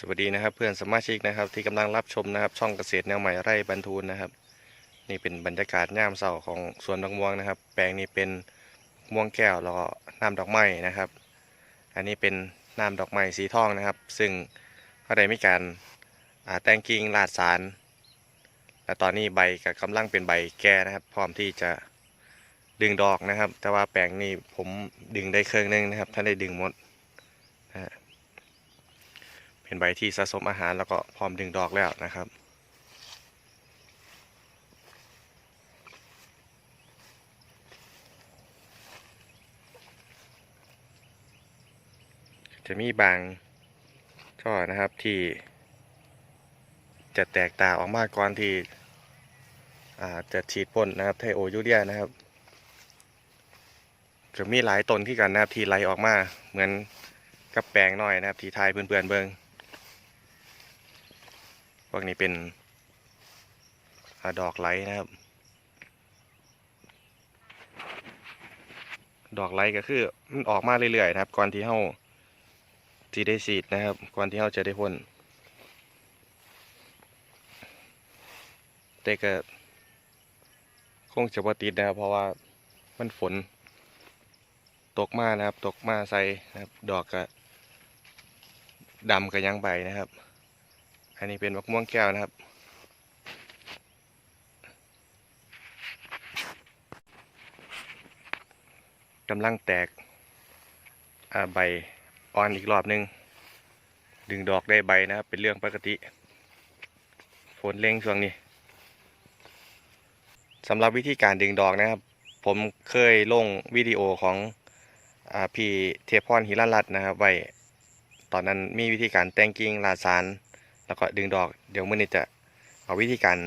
สวัสดีนะครับเพื่อนสมาชิกนะครับที่กำลังรับชมนะครับ ช่องเกษตรแนวใหม่ไร่บรรทูนนะครับ นี่เป็นบรรยากาศย่ามเสาของสวนดอกม่วงนะครับ แปลงนี้เป็นม่วงแก้วแล้วก็น้ำดอกไม้นะครับ อันนี้เป็นน้ำดอกไม้สีทองนะครับ ซึ่งก็ได้มีการแต่งกิ่งลาดสารและตอนนี้ใบก็กำลังเป็นใบแก่นะครับ พร้อมที่จะดึงดอกนะครับ แต่ว่าแปลงนี้ผมดึงได้เครื่องนึงนะครับท่านได้ดึงหมดนะฮะ เป็นใบที่สะสมอาหารแล้วก็พร้อมดึงดอกแล้วนะครับจะมีบางช่อนะครับที่จะแตกตาออกมาก่อนที่จะฉีดพ่นนะครับไทโอยูเรียนะครับจะมีหลายต้นที่กันนะครับที่ไหลออกมาเหมือนกับแปลงน้อยนะครับที่ทายเพื่อนๆเบิง พวกนี้เป็นอดอกไหลนะครับ ดอกไหลก็คือมันออกมาเรื่อยๆนะครับ ก่อนที่เฮาที่ได้สีดนะครับ ก่อนที่เฮาจะได้พ่นแต่ก็คงจะบ่ติดนะครับ เพราะว่ามันฝนตกมานะครับ ตกมาใส่นะครับ ดอกก็ดำกับยังใบนะครับ อันนี้เป็นมะม่วงแก้วนะครับ กำลังแตกใบอ่อนอีกรอบหนึง ดึงดอกได้ใบนะครับ เป็นเรื่องปกติ ฝนเร่งช่วงนี้สำหรับวิธีการดึงดอกนะครับ ผมเคยลงวิดีโอของอพี่เทพพรหิรันรัตน์นะครับ ไว้ ตอนนั้นมีวิธีการแต่งกิ่งลาสาร แล้วก็ดึงดอกเดี๋ยวมื่อนี้จะเอาวิธีการ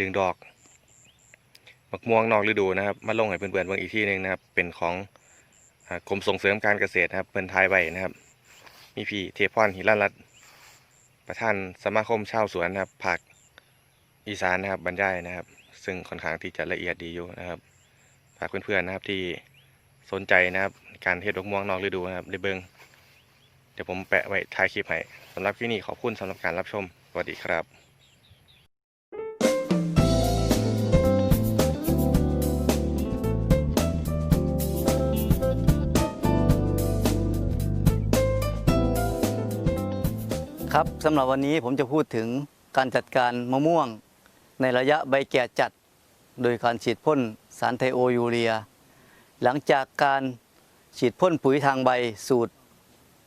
ดึงดอกมะม่วงนอกฤดูนะครับ มาลงให้เพื่อนๆเบิ่งอีกที่หนึ่งนะครับ เป็นของกรมส่งเสริมการเกษตรนะครับเพิ่นทายไว้นะครับ มีพี่เทพรหิรันรัตประธานสมาคมชาวสวนนะครับภาคอีสานนะครับบรรยายนะครับ ซึ่งค่อนข้างที่จะละเอียดดีอยู่นะครับฝากเพื่อนๆนะครับที่สนใจนะครับ การเทศดอกม่วงนอกฤดูนะครับได้เบิ่งเดี๋ยวผมแปะไว้ท้ายคลิปให้ สำหรับที่นี่ขอบคุณสำหรับการรับชม สวัสดีครับครับสำหรับวันนี้ผมจะพูดถึงการจัดการมะม่วง ในระยะใบแก่จัด โดยการฉีดพ่นสารไทโอยูเรีย หลังจากการฉีดพ่นปุ๋ยทางใบสูตร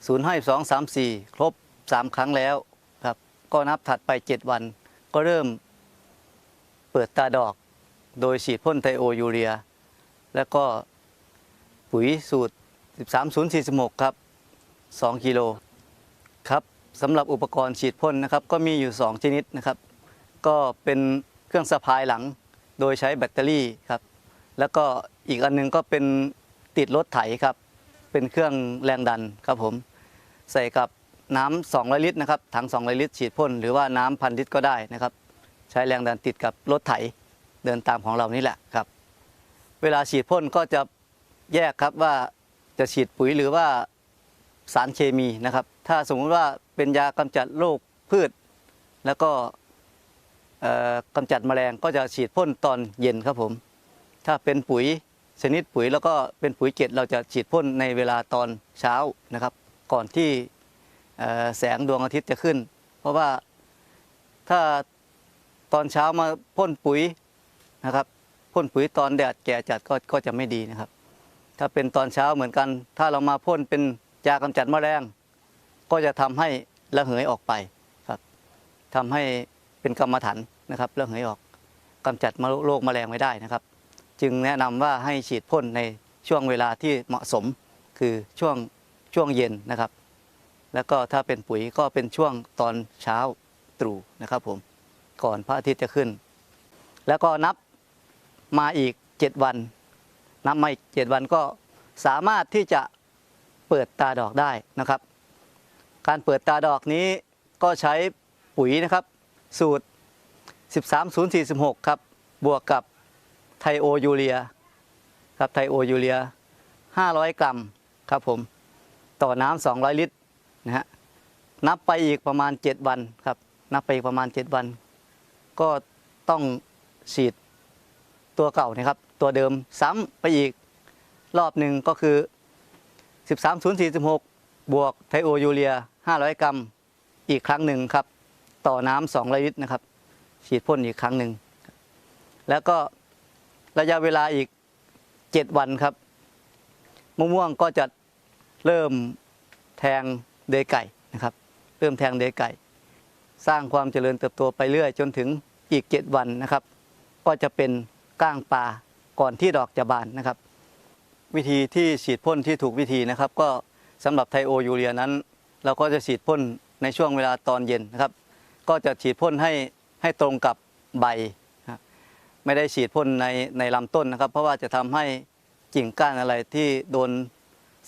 0 5 2 3 4 ครบ 3 ครั้งแล้วครับ ก็นับถัดไป 7 วัน ก็เริ่มเปิดตาดอก โดยฉีดพ่นไทโอยูเรีย แล้วก็ปุ๋ยสูตร 13046 ครับ 2 กิโลครับสำหรับอุปกรณ์ฉีดพ่นนะครับ ก็มีอยู่ 2 ชนิดนะครับ ก็เป็นเครื่องสะพายหลัง โดยใช้แบตเตอรี่ครับ แล้วก็อีกอันหนึงก็เป็นติดรถไถครับ เป็นเครื่องแรงดันครับผม ใส่กับ น้ำ200 ลิตรนะครับถัง200 ลิตรฉีดพ่นหรือว่าน้ำพันลิตรก็ได้นะครับ ใช้แรงดันติดกับรถไถเดินตามของเรานี่แหละครับ เวลาฉีดพ่นก็จะแยกครับว่าจะฉีดปุ๋ยหรือว่าสารเคมีนะครับ ถ้าสมมุติว่าเป็นยากำจัดโรคพืช แล้วก็เอ่อกำจัดแมลงก็จะฉีดพ่นตอนเย็นครับผม ถ้าเป็นปุ๋ยชนิดปุ๋ยแล้วก็เป็นปุ๋ยเกล็ดเราจะฉีดพ่นในเวลาตอนเช้านะครับ ก่อนที่ แสงดวงอาทิตย์จะขึ้น เพราะว่าถ้าตอนเช้ามาพ่นปุ๋ยนะครับพ่นปุ๋ยตอนแดดแก่จัดก็ก็จะไม่ดีนะครับ ถ้าเป็นตอนเช้าเหมือนกัน ถ้าเรามาพ่นเป็นยากำจัดแมลงก็จะทำให้ระเหยออกไปครับทำให้เป็นกรรมฐานนะครับระเหยออกกำจัดโรคแมลงไม่ได้นะครับ จึงแนะนำว่าให้ฉีดพ่นในช่วงเวลาที่เหมาะสมคือช่วงช่วงเย็นนะครับ แล้วก็ถ้าเป็นปุ๋ยก็เป็นช่วงตอนเช้าตรู่นะครับผมก่อนพระอาทิตย์จะขึ้น แล้วก็นับมาอีก 7 วัน นับมาอีก 7 วันก็สามารถที่จะเปิดตาดอกได้นะครับ การเปิดตาดอกนี้ก็ใช้ปุ๋ยนะครับ สูตร 13046 ครับบวกกับไทโอยูเรียครับไทโอยูเรีย 500 กรัมครับผม ต่อน้ำ200 ลิตร นะฮะนับไปอีกประมาณ 7 วันครับ นับไปอีกประมาณ 7 วัน ก็ต้องฉีดตัวเก่านะครับ ตัวเดิมซ้ำไปอีกรอบหนึ่งก็คือ 13046 บวกไทโอยูเรีย 500 กรัมอีกครั้งหนึ่งครับ ต่อน้ำ2ลิตรนะครับ ฉีดพ่นอีกครั้งหนึ่ง แล้วก็ระยะเวลาอีก 7 วันครับมะม่วงก็จะเริ่มแทง เดยไก่นะครับ เริ่มแทงเดยไก่ สร้างความเจริญเติบโตไปเรื่อย จนถึงอีก 7 วันนะครับ ก็จะเป็นก้างปลาก่อนที่ดอกจะบานนะครับ วิธีที่ฉีดพ่นที่ถูกวิธีนะครับ ก็สำหรับไทโอยูเรียนั้น เราก็จะฉีดพ่นในช่วงเวลาตอนเย็นนะครับ ก็จะฉีดพ่นให้ให้ตรงกับใบนะครับไม่ได้ฉีดพ่นในในลำต้นนะครับ เพราะว่าจะทำให้กิ่งก้านอะไรที่โดน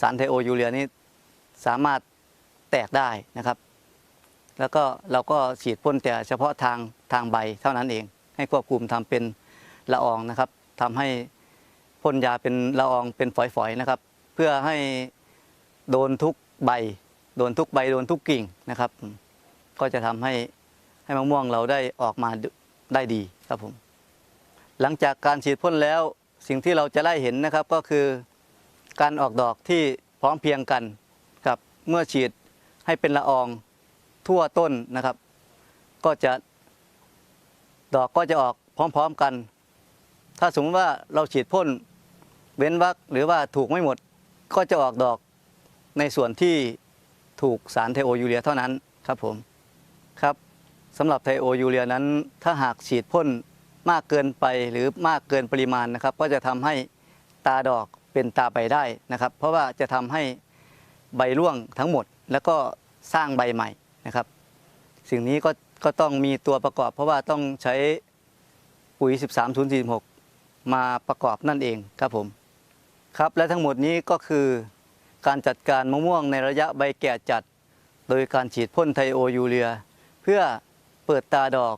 สารไทโอยูเรียนี้สามารถ แตกได้นะครับ แล้วก็เราก็ฉีดพ่นแต่เฉพาะทางทางใบเท่านั้นเอง ให้ควบคุมทำเป็นละอองนะครับทำให้พ่นยาเป็นละอองเป็นฝอยๆนะครับ เพื่อให้โดนทุกใบ โดนทุกใบโดนทุกกิ่งนะครับ ก็จะทำให้ให้มะม่วงเราได้ออกมาได้ดีครับผม หลังจากการฉีดพ่นแล้วสิ่งที่เราจะได้เห็นนะครับก็คือการออกดอกที่พร้อมเพียงกันกับเมื่อฉีด ให้เป็นละอองทั่วต้นนะครับ ก็จะดอกก็จะออกพร้อมๆกัน ถ้าสมมติว่าเราฉีดพ่นเว้นวักหรือว่าถูกไม่หมดก็จะออกดอกในส่วนที่ถูกสารไทโอยูเรียเท่านั้นครับผมครับสำหรับไทโอยูเรียนั้น ถ้าหากฉีดพ่นมากเกินไปหรือมากเกินปริมาณนะครับ ก็จะทำให้ตาดอกเป็นตาใบได้นะครับ เพราะว่าจะทำให้ใบร่วงทั้งหมด แล้วก็ สร้างใบใหม่นะครับ สิ่งนี้ก็ก็ต้องมีตัวประกอบ เพราะว่าต้องใช้ปุ๋ย 13046 มาประกอบนั่นเองครับผมครับและทั้งหมดนี้ก็คือการจัดการมะม่วงในระยะใบแก่จัด โดยการฉีดพ่นไทโอยูเรีย เพื่อเปิดตาดอก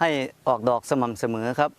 ให้ออกดอกสม่ำเสมอครับ